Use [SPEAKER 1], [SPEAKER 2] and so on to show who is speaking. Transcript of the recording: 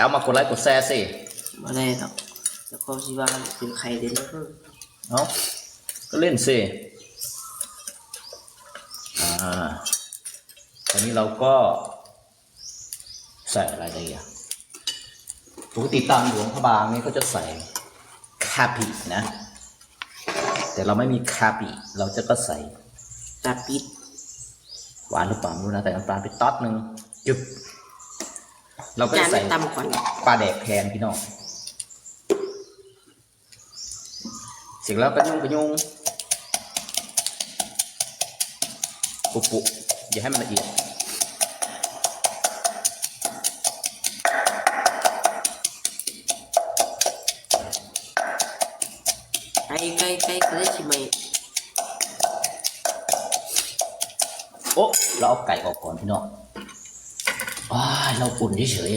[SPEAKER 1] เอามากดไลค์กดแชร์สิ
[SPEAKER 2] มาได้หรอกแล้วก็สิว่าเป็นใครเด่นนะ
[SPEAKER 1] เอาก็เล่นสิอ่าตอนนี้เราก็ใส่อะไรได้อะปกติตามหลวงพระบางนี่เขาจะใส่คาปินะ แต่เราไม่มีคาปิเราจะก็ใส่
[SPEAKER 2] ตาปิด
[SPEAKER 1] หวานหรือเปล่าไม่รู้นะแต่น้ำตาลไปต๊อดหนึ่งจุบ เราก็
[SPEAKER 2] จา
[SPEAKER 1] จะ
[SPEAKER 2] น
[SPEAKER 1] ใส่
[SPEAKER 2] ไม่ต่ำกว่านี้
[SPEAKER 1] ปลาแดกแทนพี่น้องเสร็จแล้วก็ยุ่งก็ยุ่งปุบปุอย่าให้มันละเอียด
[SPEAKER 2] ไก่ไก่ไก่ก็ได้ใช่ไหม
[SPEAKER 1] โอ้เราเอาไก่ออกก่อนพี่น้อง ว้าเราปุ่นเฉย